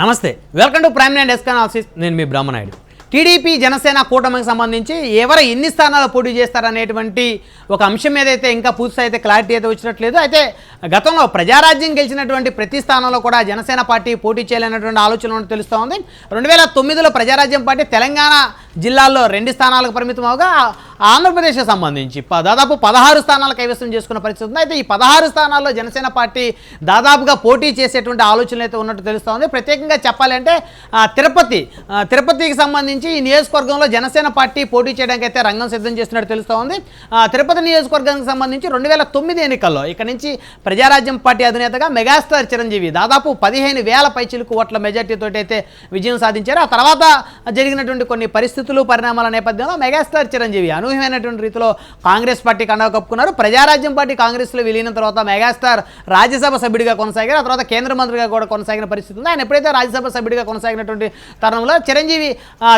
నమస్తే welcome to prime nine desk analysis నేను మీ బ్రహ్మనాయుడు. టీడీపీ జనసేన కూటమికి సంబంధించి ఎవరు ఎన్ని స్థానాలు పోటీ చేస్తారనేటువంటి ఒక అంశం ఏదైతే ఇంకా పూర్తి అయితే క్లారిటీ అయితే వచ్చినట్లేదు. అయితే గతంలో ప్రజారాజ్యం గెలిచినటువంటి ప్రతి స్థానంలో కూడా జనసేన పార్టీ పోటీ చేయాలనేటువంటి ఆలోచన ఉన్నట్టు తెలుస్తూ ఉంది. రెండు వేల తొమ్మిదిలో ప్రజారాజ్యం పార్టీ తెలంగాణ జిల్లాల్లో రెండు స్థానాలకు పరిమితం అవగా ఆంధ్రప్రదేశ్కి సంబంధించి దాదాపు పదహారు స్థానాలు కైవసం చేసుకున్న పరిస్థితి ఉంది. అయితే ఈ పదహారు స్థానాల్లో జనసేన పార్టీ దాదాపుగా పోటీ చేసేటువంటి ఆలోచనలు అయితే ఉన్నట్టు తెలుస్తోంది. ప్రత్యేకంగా చెప్పాలంటే తిరుపతి తిరుపతికి సంబంధించి ఈ నియోజకవర్గంలో జనసేన పార్టీ పోటీ చేయడానికి అయితే రంగం సిద్ధం చేస్తున్నట్టు తెలుస్తోంది. తిరుపతి నియోజకవర్గానికి సంబంధించి రెండు వేల తొమ్మిది ఎన్నికల్లో ఇక్కడ నుంచి ప్రజారాజ్యం పార్టీ అధినేతగా మెగాస్టార్ చిరంజీవి దాదాపు పదిహేను వేల పైచిలకు ఓట్ల మెజార్టీతో అయితే విజయం సాధించారు. ఆ తర్వాత జరిగినటువంటి కొన్ని పరిస్థితులు పరిణామాల నేపథ్యంలో మెగాస్టార్ చిరంజీవి అనూహ్యమైనటువంటి రీతిలో కాంగ్రెస్ పార్టీ కండవ కప్పుకున్నారు. ప్రజారాజ్యం పార్టీ కాంగ్రెస్లో విలీనం తర్వాత మెగాస్టార్ రాజ్యసభ సభ్యుడిగా కొనసాగారు. ఆ తర్వాత కేంద్ర మంత్రిగా కూడా కొనసాగిన పరిస్థితి ఉంది. ఆయన ఎప్పుడైతే రాజ్యసభ సభ్యుడిగా కొనసాగినటువంటి తరుణంలో చిరంజీవి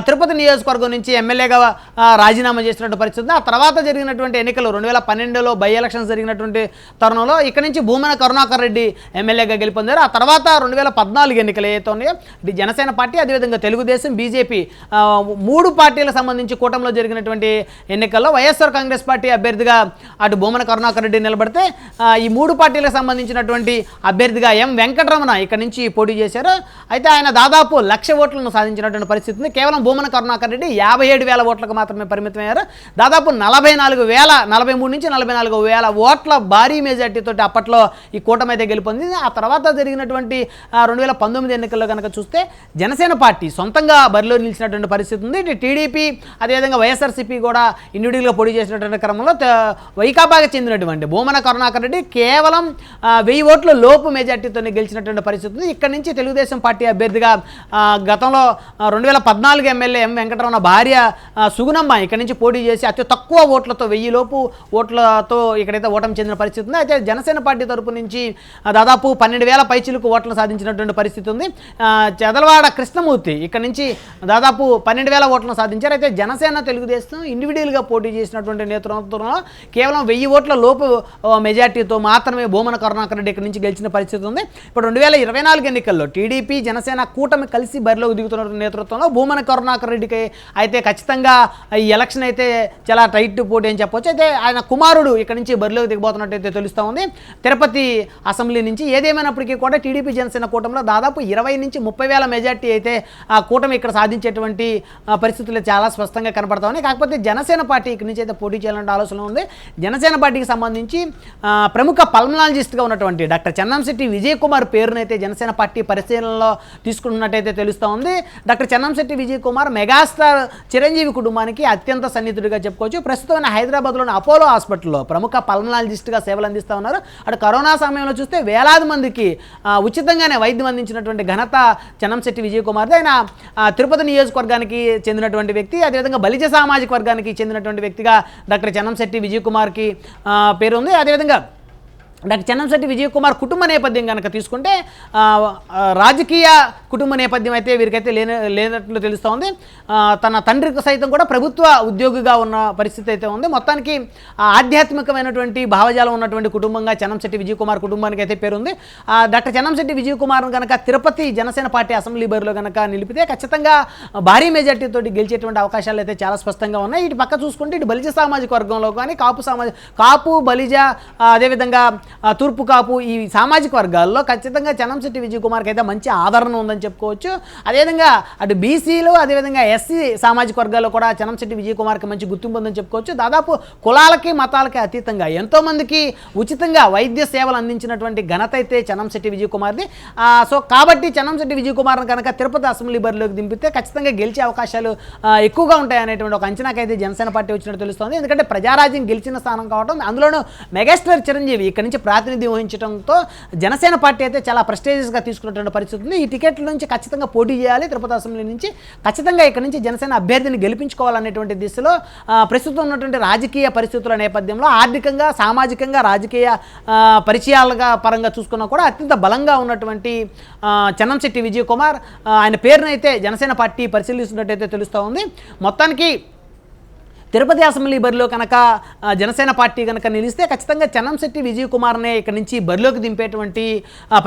తిరుపతి నియోజకవర్గం నుంచి ఎమ్మెల్యేగా రాజీనామా చేసినటువంటి పరిస్థితి ఉంది. ఆ తర్వాత జరిగినటువంటి ఎన్నికలు రెండు వేల పన్నెండులో బై ఎలక్షన్స్ జరిగినటువంటి తరుణంలో ఇక్కడ నుంచి భూమన కరుణాకర్ రెడ్డి ఎమ్మెల్యేగా గెలుపొందారు. ఆ తర్వాత రెండు వేల పద్నాలుగు ఎన్నికలు ఏవైతే ఉన్నాయో జనసేన పార్టీ అదేవిధంగా తెలుగుదేశం బీజేపీ మూడు పార్టీలకు సంబంధించి కూటమిలో జరిగినటువంటి ఎన్నికల్లో వైఎస్ఆర్ కాంగ్రెస్ పార్టీ అభ్యర్థిగా అటు భూమన కరుణాకర్ రెడ్డి నిలబడితే ఈ మూడు పార్టీలకు సంబంధించినటువంటి అభ్యర్థిగా ఎం వెంకటరమణ ఇక్కడ నుంచి పోటీ చేశారు. అయితే ఆయన దాదాపు లక్ష ఓట్లను సాధించినటువంటి పరిస్థితి ఉంది. కేవలం భూమన కరుణాకర్ రెడ్డి యాభై ఏడు వేల ఓట్లకు మాత్రమే పరిమితమయ్యారు. దాదాపు నలభై నాలుగు వేల నలభై మూడు నుంచి నలభై నాలుగు వేల ఓట్ల భారీ మెజార్టీతో అప్పట్లో ఈ కూటమి అయితే గెలుపొందింది. ఆ తర్వాత జరిగినటువంటి రెండు వేల పంతొమ్మిది ఎన్నికల్లో కనుక చూస్తే జనసేన పార్టీ సొంతంగా బరిలో నిలిచినటువంటి పరిస్థితి ఉంది. ఇటు టీడీపీ అదేవిధంగా వైఎస్ఆర్సీపీ కూడా ఇండివిడ్యువల్గా పోటీ చేసినటువంటి క్రమంలో వైకాపాకి చెందినటువంటి భూమన కరుణాకర్ రెడ్డి కేవలం వెయ్యి ఓట్ల లోపు మెజార్టీతో గెలిచినటువంటి పరిస్థితి ఉంది ఇక్కడ నుంచి తెలుగుదేశం పార్టీ అభ్యర్థిగా గతంలో రెండు వేల పద్నాలుగు ఎమ్మెల్యే ఎం వెంకటరమణ భార్య సుగుణమ్మ ఇక్కడ నుంచి పోటీ చేసి అతి తక్కువ ఓట్లతో వెయ్యి లోపు ఓట్లతో ఇక్కడైతే ఓటమి చెందిన పరిస్థితి ఉంది. అయితే జనసేన పార్టీ తరపు నుంచి దాదాపు పన్నెండు వేల పైచిలకు ఓట్లు సాధించినటువంటి పరిస్థితి ఉంది. చెదలవాడ కృష్ణమూర్తి ఇక్కడ నుంచి దాదాపు పన్నెండు వేల ఓట్లను సాధించారు. అయితే జనసేన తెలుగుదేశం ఇండివిజువల్గా పోటీ చేసినటువంటి నేతృత్వంలో కేవలం వెయ్యి ఓట్ల లోపు మెజార్టీతో మాత్రమే భూమన కరుణాకర్ రెడ్డి ఇక్కడ నుంచి గెలిచిన పరిస్థితి ఉంది. ఇప్పుడు రెండు వేల ఇరవై నాలుగు ఎన్నికల్లో టీడీపీ జనసేన కూటమి కలిసి బరిలోకి దిగుతున్న నేతృత్వంలో భూమన కరుణాకర్ రెడ్డికి అయితే ఖచ్చితంగా ఈ ఎలక్షన్ అయితే చాలా టైట్ పోటీ అని చెప్పొచ్చు. అయితే ఆయన కుమారుడు ఇక్కడ నుంచి బరిలోకి దిగబోతున్నట్టయితే తెలుస్తూ ఉంది. తిరుపతి అసెంబ్లీ నుంచి ఏదేమైనప్పటికీ కూడా టీడీపీ జనసేన కూటమిలో దాదాపు ఇరవై నుంచి ముప్పై వేల మెజార్టీ అయితే ఆ కూటమి ఇక్కడ సాధించేటువంటి పరిస్థితులు చాలా స్పష్టంగా కనపడతా ఉన్నాయి. కాకపోతే జనసేన పార్టీ ఇక్కడి నుంచి అయితే పోటీ చేయాలంటే ఆలోచన ఉంది. జనసేన పార్టీకి సంబంధించి ప్రముఖ పల్మనాలజిస్ట్గా ఉన్నటువంటి డాక్టర్ చెన్నంశెట్టి విజయ్ కుమార్ పేరునైతే జనసేన పార్టీ పరిశీలనలో తీసుకున్నట్టయితే తెలుస్తూ ఉంది. డాక్టర్ చెన్నంశెట్టి విజయ్ కుమార్ మెగాస్టార్ చిరంజీవి కుటుంబానికి అత్యంత సన్నిహితుడిగా చెప్పుకోవచ్చు. ప్రస్తుతం హైదరాబాద్లోని అపోలో హాస్పిటల్లో ప్రముఖ పల్మనాలజిస్ట్గా సేవలు అందిస్తూ ఉన్నారు. అటు కరోనా సమయంలో చూస్తే వేలాది మందికి ఉచితంగానే వైద్యం అందించినటువంటి ఘనత చెన్నంశెట్టి విజయ్ కుమార్ది. ఆయన తిరుపతి నియోజకవర్గానికి చెందినటువంటి వ్యక్తి అదేవిధంగా బలిజ సామాజిక వర్గానికి చెందిన చేసినటువంటి వ్యక్తిగా డాక్టర్ చెన్నంశెట్టి విజయ్ కుమార్కి పేరు ఉంది అదేవిధంగా డాక్టర్ చెన్నంశెట్టి విజయ్ కుమార్ కుటుంబ నేపథ్యం కనుక తీసుకుంటే రాజకీయ కుటుంబ నేపథ్యం అయితే వీరికైతే లేన లేనట్లు తెలుస్తూ ఉంది. తన తండ్రికి సైతం కూడా ప్రభుత్వ ఉద్యోగిగా ఉన్న పరిస్థితి అయితే ఉంది. మొత్తానికి ఆధ్యాత్మికమైనటువంటి భావజాలం ఉన్నటువంటి కుటుంబంగా చెన్నంశెట్టి విజయ్ కుమార్ కుటుంబానికి అయితే పేరుంది. డాక్టర్ చెన్నంశెట్టి విజయ్ కుమార్ కనుక తిరుపతి జనసేన పార్టీ అసెంబ్లీ బరిలో కనుక నిలిపితే ఖచ్చితంగా భారీ మెజార్టీతో గెలిచేటువంటి అవకాశాలు అయితే చాలా స్పష్టంగా ఉన్నాయి. ఇటు పక్క చూసుకుంటే ఇటు బలిజ సామాజిక వర్గంలో కానీ కాపు సామాజిక కాపు బలిజ అదేవిధంగా తూర్పు కాపు ఈ సామాజిక వర్గాల్లో ఖచ్చితంగా చనంశెట్టి విజయ్ కుమార్కి అయితే మంచి ఆదరణ ఉందని చెప్పుకోవచ్చు. అదేవిధంగా అటు బీసీలు అదేవిధంగా ఎస్సీ సామాజిక వర్గాల్లో కూడా చనంశెట్టి విజయ్ కుమార్కి మంచి గుర్తింపు ఉందని చెప్పుకోవచ్చు. దాదాపు కులాలకి మతాలకి అతీతంగా ఎంతోమందికి ఉచితంగా వైద్య సేవలు అందించినటువంటి ఘనత అయితే చనంశెట్టి విజయ్ కుమార్ది సో కాబట్టి చనంశెట్టి విజయ్ కుమార్ని కనుక తిరుపతి అసెంబ్లీ బరిలోకి దింపితే ఖచ్చితంగా గెలిచే అవకాశాలు ఎక్కువగా ఉంటాయనేటువంటి ఒక అంచనాకైతే జనసేన పార్టీ వచ్చినట్టు తెలుస్తోంది. ఎందుకంటే ప్రజారాజ్యం గెలిచిన స్థానం కావడం అందులోనూ మెగాస్టార్ చిరంజీవి ఇక్కడి నుంచి ప్రాతినిధ్యం వహించడంతో జనసేన పార్టీ అయితే చాలా ప్రెస్టేజియస్గా తీసుకున్నటువంటి పరిస్థితి ఉంది. ఈ టికెట్ల నుంచి ఖచ్చితంగా పోటీ చేయాలి. తిరుపతి అసెంబ్లీ నుంచి ఖచ్చితంగా ఇక్కడ నుంచి జనసేన అభ్యర్థిని గెలిపించుకోవాలనేటువంటి దిశలో ప్రస్తుతం ఉన్నటువంటి రాజకీయ పరిస్థితుల నేపథ్యంలో ఆర్థికంగా సామాజికంగా రాజకీయ పరిచయాలుగా పరంగా చూసుకున్నా కూడా అత్యంత బలంగా ఉన్నటువంటి చెన్నంశెట్టి విజయ్ కుమార్ ఆయన పేరునైతే జనసేన పార్టీ పరిశీలిస్తున్నట్టయితే తెలుస్తూ ఉంది. మొత్తానికి తిరుపతి అసెంబ్లీ బరిలో కనుక జనసేన పార్టీ కనుక నిలిస్తే ఖచ్చితంగా చెన్నంశెట్టి విజయ్ కుమార్నే ఇక్కడ నుంచి బరిలోకి దింపేటువంటి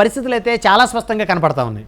పరిస్థితులు అయితే చాలా స్పష్టంగా కనపడతా ఉన్నాయి.